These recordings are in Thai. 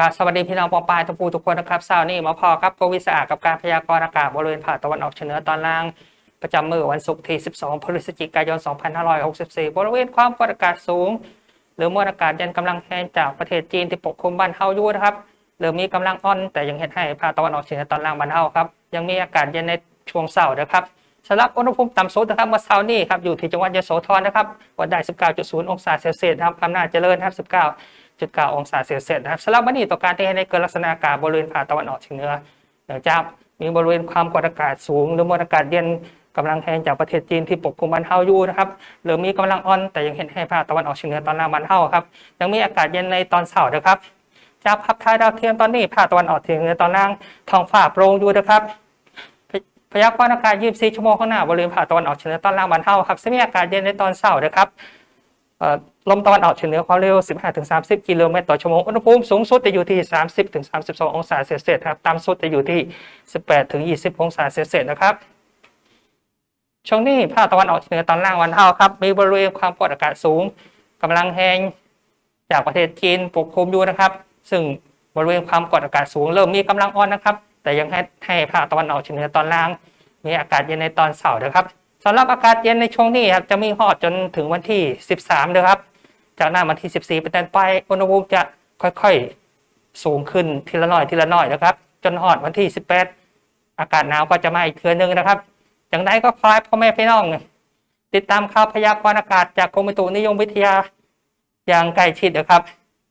กราบสวัสดีพี่น้องปองปายทุกผู้ทุกคนนะครับเช้านี้มาพอครับโควิดสะอาดกับการพยากรณ์อากาศบริเวณภาคตะวันออกเฉียงเหนือตอนล่าง ประจำมือวันศุกร์ที่ 12 พฤศจิกายน 2564 บริเวณความกดอากาศสูง หรือมวลอากาศเย็นกำลังแรงจากประเทศจีนที่ปกคลุมบ้านเฮาอยู่นะครับหรือมีกำลังอ่อนแต่ยังเห็นให้ภาคตะวันออกเฉียงเหนือตอนล่างบ้านเฮาครับยังมีอากาศเย็นในช่วงเช้านะครับสำหรับอุณหภูมิต่ำสุดนะครับเมื่อเช้านี้ครับอยู่ที่จังหวัดยโสธรนะครับวัดได้ 19.0 องศาเซลเซียสครับอำนาจเจริญครับ19 19 องศาเซลเซียสนะครับสำหรับวันนี้ต่อการที่ให้ในเกิดลักษณะอากาศบริเวณภาคตะวันออกเฉียงเหนือเนื่องจากมีบริเวณความกดอากาศสูง หรือมวลอากาศเย็นกำลังแรงจากประเทศจีนที่ปกคลุมบ้านเฮาอยู่นะครับหรือมีกำลังอ่อนแต่ยังเห็นให้ภาคตะวันออกเฉียงเหนือตอนล่างบ้านเฮาครับยังมีอากาศเย็นในตอนเช้านะครับจากภาพถ่ายดาวเทียมตอนนี้ภาคตะวันออกเฉียงเหนือตอนล่างท้องฟ้าโปร่งอยู่นะครับพยากรณ์อากาศ 24 ชั่วโมงข้างหน้าบริเวณภาคตะวันออกเฉียงเหนือตอนล่างบ้านเฮาครับจะมีอากาศเย็นในตอนเช้านะครับ ลมตะวันออกเฉียงเหนือความเร็ว 15-30 กิโลเมตรต่อชั่วโมง อุณหภูมิสูงสุดจะอยู่ที่ 30-32 องศาเซลเซียสครับต่ำสุดจะอยู่ที่ 18-20 องศาเซลเซียสนะครับ ช่วงนี้ภาคตะวันออกเฉียงเหนือตอนล่างวันเฮาครับ มีบริเวณความกดอากาศสูงกำลังแรงจากประเทศจีนปกคลุมอยู่นะครับ ซึ่งบริเวณความกดอากาศสูงเริ่มมีกำลังอ่อนนะครับ แต่ยังให้ให้ภาคตะวันออกเฉียงเหนือตอนล่าง มีอากาศเย็นในตอนเสาร์นะครับสำหรับอากาศเย็นในช่วงนี้ครับจะมีฮอดจนถึงวันที่ 13นะครับ จากนั้นวันที่ 14 เป็นต้นไปอุณหภูมิจะค่อยๆ สูงขึ้นทีละหน่อยทีละหน่อยนะครับ จนฮอดวันที่ 18 อากาศหนาวก็จะมาอีกเทือนึงนะครับอย่างไรก็คล้ายพ่อแม่พี่น้อง ติดตามข่าวพยากรณ์อากาศจากกรมอุตุนิยมวิทยาอย่างใกล้ชิดนะครับ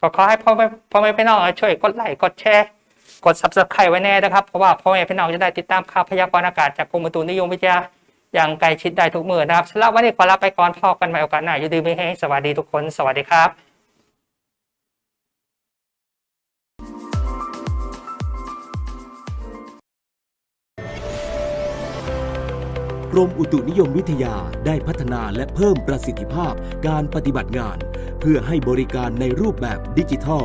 ก็ขอให้พ่อแม่พ่อแม่พี่น้องช่วยกดไลค์กดแชร์กด subscribe ไว้แน่นะครับเพราะว่าพ่อแม่พี่น้องจะได้ติดตามข่าวพยากรณ์อากาศจากกรมอุตุนิยมวิทยา อย่างใกล้ชิดได้ทุกมือนะครับสำหรับวันนี้ขอลาไปก่อนพอกันใหม่โอกาสหน้าอยู่ดีไม่แห้สวัสดีทุกคนสวัสดีครับกรมอุตุนิยมวิทยาได้พัฒนาและเพิ่มประสิทธิภาพการปฏิบัติงาน เพื่อให้บริการในรูปแบบดิจิทัล